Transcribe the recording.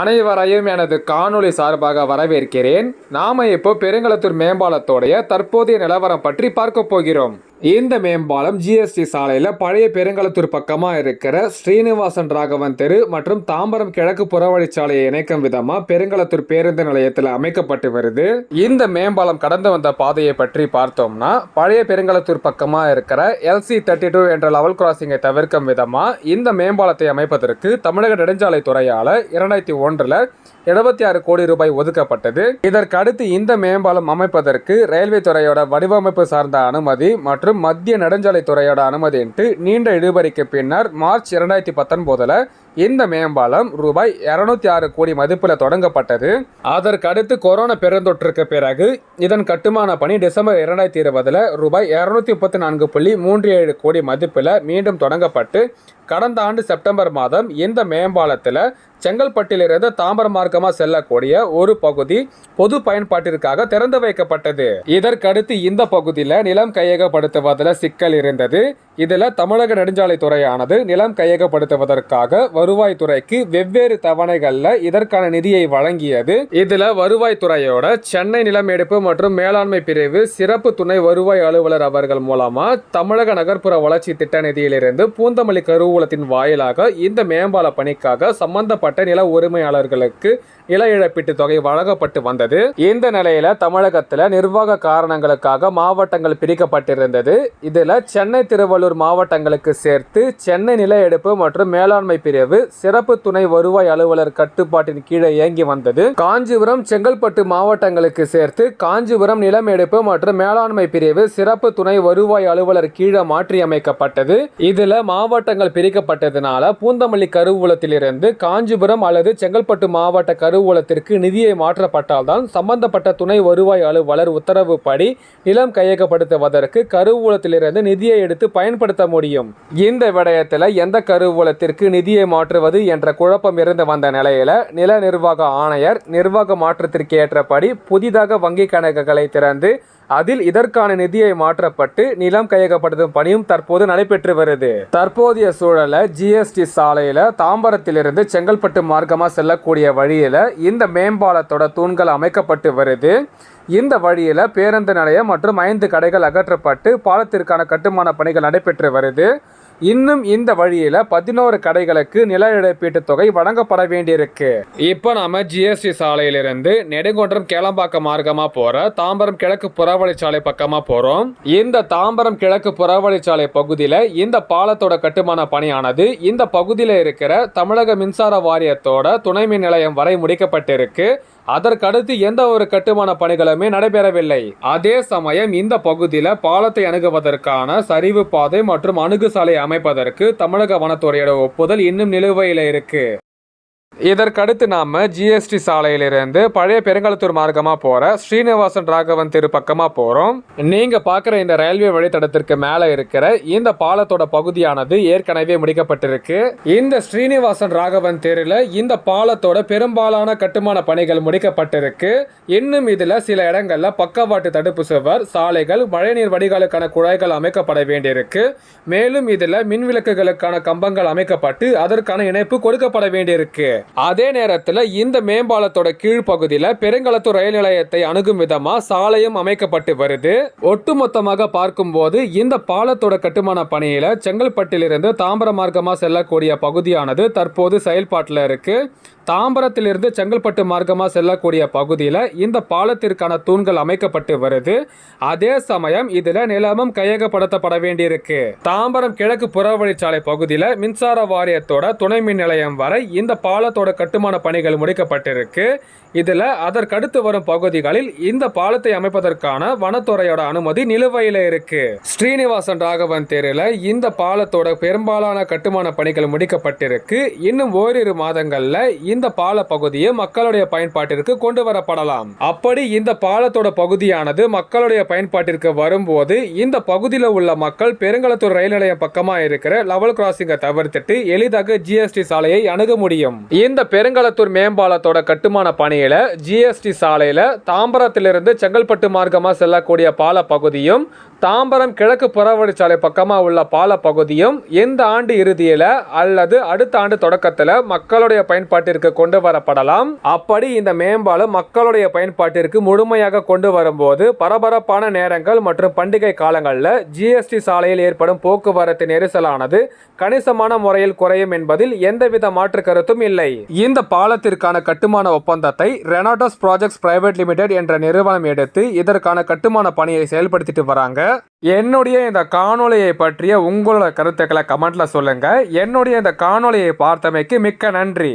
அனைவரையும் எனது காணொளி சார்பாக வரவேற்கிறேன். நாம இப்போ பெருங்களத்தூர் மேம்பாலத்தோடைய தற்போதைய நிலவரம் பற்றி பார்க்க போகிறோம். இந்த மேம்பாலம் ஜிஎஸ்டி சாலையில் பழைய பெருங்களத்தூர் பக்கமாக இருக்கிற ஸ்ரீனிவாசன் ராகவன் தெரு மற்றும் தாம்பரம் கிழக்கு புறவழிச்சாலையை இணைக்கும் விதமாக பெருங்களத்தூர் பேருந்து நிலையத்தில் அமைக்கப்பட்டு வருது. இந்த மேம்பாலம் கடந்து வந்த பாதையை பற்றி பார்த்தோம்னா பழைய பெருங்களத்தூர் பக்கமாக இருக்கிற எல்சி தேர்ட்டி டூ என்ற லெவல் கிராசிங்கை தவிர்க்கும் விதமாக இந்த மேம்பாலத்தை அமைப்பதற்கு தமிழக நெடுஞ்சாலை துறையால் இரண்டாயிரத்தி ஒன்றில் எழுபத்தி ஆறு கோடி ரூபாய் ஒதுக்கப்பட்டது. இதற்கு அடுத்து இந்த மேம்பாலம் அமைப்பதற்கு ரயில்வே துறையோட வடிவமைப்பு சார்ந்த அனுமதி மற்றும் மத்திய நெடுஞ்சாலைத்துறையோட அனுமதின்ட்டு நீண்ட இழுபறிக்கு பின்னர் மார்ச் இரண்டாயிரத்தி பத்தொன்பதுல இந்த மேம்பாலம் ரூபாய் இருநூத்தி ஆறு கோடி மதிப்பில் தொடங்கப்பட்டது. அதற்கு அடுத்து கொரோனா பெருந்தொற்றுக்கு பிறகு இதன் கட்டுமான பணி டிசம்பர் இரண்டாயிரத்தி இருபதுல ரூபாய் இருநூத்தி முப்பத்தி நான்கு புள்ளி மூன்று ஏழு கோடி மதிப்பில் மீண்டும் தொடங்கப்பட்டு கடந்த ஆண்டு செப்டம்பர் மாதம் இந்த மேம்பாலத்தில் செங்கல்பட்டிலிருந்து தாம்பரம் மார்க்கமாக செல்லக்கூடிய ஒரு பகுதி பொது பயன்பாட்டிற்காக திறந்து வைக்கப்பட்டது. இதற்கடுத்து இந்த பகுதியில் நிலம் கையகப்படுத்துவதில் சிக்கல் இருந்தது. இதில் தமிழக நெடுஞ்சாலை துறையானது நிலம் கையகப்படுத்துவதற்காக வருவாய்த்துறைக்கு வெவ்வேறு தவணைகளில் இதற்கான நிதியை வழங்கியது. இதில் வருவாய்த்துறையோட சென்னை நிலம் எடுப்பு மற்றும் மேலாண்மை பிரிவு சிறப்பு துணை வருவாய் அலுவலர் அவர்கள் மூலமா தமிழக நகர்ப்புற வளர்ச்சி திட்ட நிதியிலிருந்து பூந்தமல்லி கருவூலத்தின் வாயிலாக இந்த மேம்பால பணிக்காக சம்பந்தப்பட்ட நில உரிமையாளர்களுக்கு நில இழப்பீட்டு தொகை வழங்கப்பட்டு வந்தது. இந்த நிலையில தமிழகத்துல நிர்வாக காரணங்களுக்காக மாவட்டங்கள் பிரிக்கப்பட்டிருந்தது. இதுல சென்னை திருவள்ளூர் மாவட்டங்களுக்கு சேர்த்து சென்னை நில எடுப்பு மற்றும் மேலாண்மை பிரிவு சிறப்பு துணை வருவாய் அலுவலர் கட்டுப்பாட்டின் கீழே இயங்கி வந்தது. காஞ்சிபுரம் செங்கல்பட்டு மாவட்டங்களுக்கு சேர்த்து காஞ்சிபுரம் நிலம் எடுப்பு மற்றும் மேலாண்மை பிரிவு சிறப்பு துணை வருவாய் அலுவலர் கீழே மாற்றி அமைக்கப்பட்டது இதுல மாவட்டங்கள் பிரிக்கப்பட்டதுனால பூந்தமல்லி கருவூலத்திலிருந்து காஞ்சிபுரம் அல்லது செங்கல்பட்டு மாவட்ட கருவூலத்திற்கு நிதியை மாற்றப்பட்டால்தான் சம்பந்தப்பட்ட துணை வருவாய் அலுவலர் உத்தரவுப்படி நிலம் கையகப்படுத்துவதற்கு கருவூலத்திலிருந்து நிதியை எடுத்து பயன்படுத்த முடியும். இந்த விடயத்தில் எந்த கருவூலத்திற்கு நிதியை மாற்றுவது என்ற குழப்பம் இருந்து வந்த நிலையில் நில நிர்வாக ஆணையர் நிர்வாக மாற்றத்திற்கு ஏற்றபடி புதிதாக வங்கி கணக்குகளை திறந்து அதில் இதற்கான நிதியை மாற்றப்பட்டு நிலம் கையகப்படுத்தும் பணியும் தற்போது நடைபெற்று வருது. தற்போதைய சூழல ஜிஎஸ்டி சாலையில தாம்பரத்திலிருந்து செங்கல்பட்டு மார்க்கமா செல்லக்கூடிய வழியில இந்த மேம்பாலத்தோட தூண்கள் அமைக்கப்பட்டு வருது. இந்த வழியில பேருந்து நிலையம் மற்றும் ஐந்து கடைகள் அகற்றப்பட்டு பாலத்திற்கான கட்டுமான பணிகள் நடைபெற்று வருது. இன்னும் இந்த வழியில பதினோரு கடைகளுக்கு நில இழப்பீட்டு தொகை வழங்கப்பட வேண்டியிருக்கு. இப்போ நாம ஜிஎஸ்டி சாலையிலிருந்து நெடுங்கொன்றம் கேளம்பாக்கம் மார்க்கமா போற தாம்பரம் கிழக்கு புறவழிச்சாலை பக்கமா போறோம். இந்த தாம்பரம் கிழக்கு புறவழிச்சாலை பகுதியில இந்த பாலத்தோட கட்டுமான பணியானது இந்த பகுதியில இருக்கிற தமிழக மின்சார வாரியத்தோட துணை மின் நிலையம் வரை முடிக்கப்பட்டிருக்கு. அதற்கடுத்து எந்த ஒரு கட்டுமான பணிகளுமே நடைபெறவில்லை. அதே சமயம் இந்த பகுதியில் பாலத்தை அணுகுவதற்கான சரிவு பாதை மற்றும் அணுகு சாலை அமைப்பதற்கு தமிழக வனத்துறையோட ஒப்புதல் இன்னும் நிலுவையில் இருக்கு. இதற்கடுத்து நாம ஜிஎஸ்டி சாலையிலிருந்து பழைய பெருங்கலத்தூர் மார்க்கமா போற ஸ்ரீனிவாசன் ராகவன் தெரு பக்கமா போறோம். நீங்க பாக்குற இந்த ரயில்வே வழித்தடத்திற்கு மேல இருக்கிற இந்த பாலத்தோட பகுதியானது ஏற்கனவே முடிக்கப்பட்டிருக்கு. இந்த ஸ்ரீனிவாசன் ராகவன் தெருல இந்த பாலத்தோட பெரும்பாலான கட்டுமான பணிகள் முடிக்கப்பட்டிருக்கு. இன்னும் இதுல சில இடங்கள்ல பக்கவாட்டு தடுப்பு சுவர் சாலைகள் மழைநீர் வடிகாலுக்கான குழாய்கள் அமைக்கப்பட வேண்டியிருக்கு. மேலும் இதுல மின் விளக்குகளுக்கான கம்பங்கள் அமைக்கப்பட்டு அதற்கான இணைப்பு கொடுக்கப்பட வேண்டியிருக்கு. அதே நேரத்தில் இந்த மேம்பாலத்தோட கீழ்ப்பகுதியில் பெருங்களத்தூர் ரயில் நிலையத்தை அணுகும் விதமா சாலையும் அமைக்கப்பட்டு வருது. ஒட்டுமொத்தமாக பார்க்கும்போது இந்த பாலத்தோட கட்டுமான பணியில செங்கல்பட்டிலிருந்து தாம்பரம் மார்க்கமா செல்லக்கூடிய பகுதியானது தற்போது செயல்பாட்டில் இருக்கு. தாம்பரத்திலிருந்து செங்கல்பட்டு மார்க்கமாக செல்லக்கூடிய பகுதியில் இந்த பாலத்திற்கான தூண்கள் அமைக்கப்பட்டு வருது. அதே சமயம் இதில் நிலமும் கையகப்படுத்தப்பட வேண்டியிருக்கு. தாம்பரம் கிழக்கு புறவழிச்சாலை பகுதியில் மின்சார வாரியத்தோட துணை மின் நிலையம் வரை இந்த பாலத்தோட கட்டுமான பணிகள் முடிக்கப்பட்டிருக்கு. இதில் அதற்கடுத்து வரும் பகுதிகளில் இந்த பாலத்தை அமைப்பதற்கான வனத்துறையோட அனுமதி நிலுவையில் இருக்கு. ஸ்ரீனிவாசன் ராகவன் தேரில் இந்த பாலத்தோட பெரும்பாலான கட்டுமான பணிகள் முடிக்கப்பட்டிருக்கு. இன்னும் ஓரிரு மாதங்கள்ல இந்த பால பகுதியை மக்களுடைய பயன்பாட்டிற்கு கொண்டு வரப்படலாம். அப்படி இந்த பாலத்தோட பகுதியானது மக்களுடைய பயன்பாட்டிற்கு வரும்போது இந்த பகுதியில் உள்ள மக்கள் பெருங்களத்தூர் ரயில் நிலையம் பக்கமாக இருக்கிற லெவல் கிராசிங்கை தவிர்த்துட்டு எளிதாக ஜிஎஸ்டி சாலையை அணுக முடியும். இந்த பெருங்களத்தூர் மேம்பாலத்தோட கட்டுமான பணியில் ஜிஎஸ்டி சாலையில் தாம்பரத்திலிருந்து செங்கல்பட்டு மார்க்கமாக செல்லக்கூடிய பால பகுதியும் தாம்பரம் கிழக்கு புறவழிச்சாலை பக்கமாக உள்ள பால பகுதியும் இந்த ஆண்டு இறுதியில் அல்லது அடுத்த ஆண்டு தொடக்கத்தில் மக்களுடைய பயன்பாட்டிற்கு கொண்டு வரப்படலாம். அப்படி இந்த மேம்பாலம் மக்களுடைய பயன்பாட்டிற்கு முழுமையாக கொண்டு வரும்போது பரபரப்பான நேரங்கள் மற்றும் பண்டிகை காலங்களில் ஜிஎஸ்டி சாலையில் ஏற்படும் போக்குவரத்து நெரிசலானது கணிசமான முறையில் குறையும் என்பதில் எந்தவித மாற்று கருத்தும் இல்லை. இந்த பாலத்திற்கான கட்டுமான ஒப்பந்தத்தை ரெனாட்டோஸ் ப்ராஜெக்ட்ஸ் பிரைவேட் லிமிடெட் என்ற நிறுவனம் எடுத்து இதற்கான கட்டுமான பணியை செயல்படுத்திட்டு வராங்க. என்னுடைய இந்த காணொலியை பற்றிய உங்களோட கருத்துக்களை கமெண்ட்ல சொல்லுங்க. என்னுடைய இந்த காணொளியை பார்த்தமைக்கு மிக்க நன்றி.